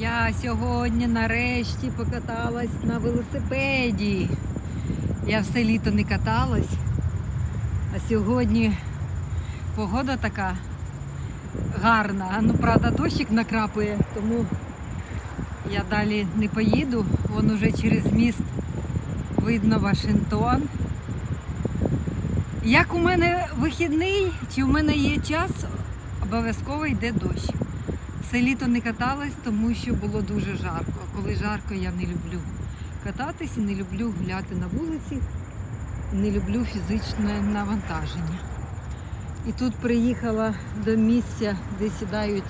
Я сьогодні нарешті покаталась на велосипеді. Я все літо не каталась, а сьогодні погода така гарна. Ну, правда, дощик накрапує, тому я далі не поїду. Вон уже через міст видно Вашингтон. Як у мене вихідний, чи в мене є час, обов'язково йде дощ. Все літо не каталась, тому що було дуже жарко. А коли жарко, я не люблю кататись і не люблю гуляти на вулиці, не люблю фізичне навантаження. І тут приїхала до місця, де сідають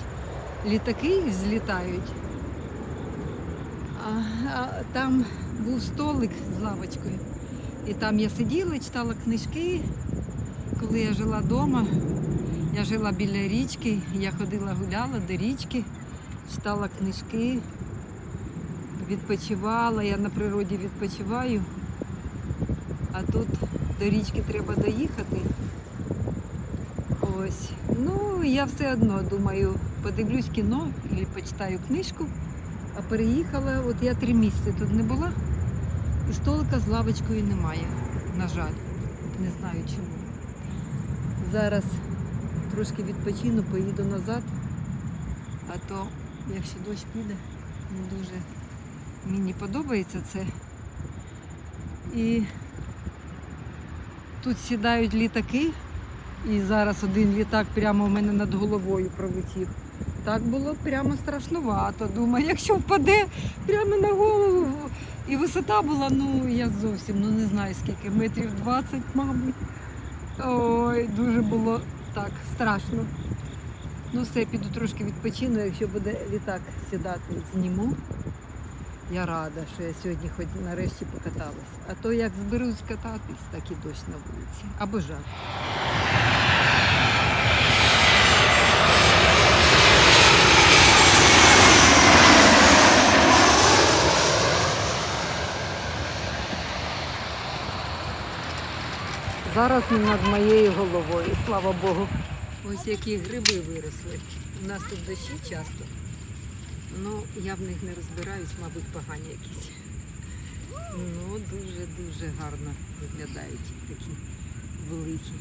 літаки і злітають. А, а там був столик з лавочкою. І там я сиділа, читала книжки. Коли я жила вдома, я жила біля річки, я ходила гуляла до річки, читала книжки, відпочивала, я на природі відпочиваю, а тут до річки треба доїхати. Ось. Ну, я все одно думаю, подивлюсь кіно і почитаю книжку, а переїхала, от я три місяці тут не була, і столика з лавочкою немає, на жаль. Не знаю чому. Зараз трошки відпочину, поїду назад, а то, якщо дощ піде, не дуже мені подобається це. І тут сідають літаки, і зараз один літак прямо у мене над головою пролетів. Так було прямо страшнувато. Думаю, якщо впаде прямо на голову. І висота була, ну я зовсім ну не знаю скільки, метрів 20, мабуть. Ой, дуже було так страшно. Ну все, піду трошки відпочину, якщо буде літак сідати, зніму. Я рада, що я сьогодні хоч нарешті покаталась. А то як зберусь кататись, так і дощ на вулиці. Або жар. Зараз не над моєю головою, слава Богу. Ось які гриби виросли. У нас тут дощі часто. Ну, я в них не розбираюсь, мабуть, погані якісь. Ну, дуже-дуже гарно виглядають такі великі.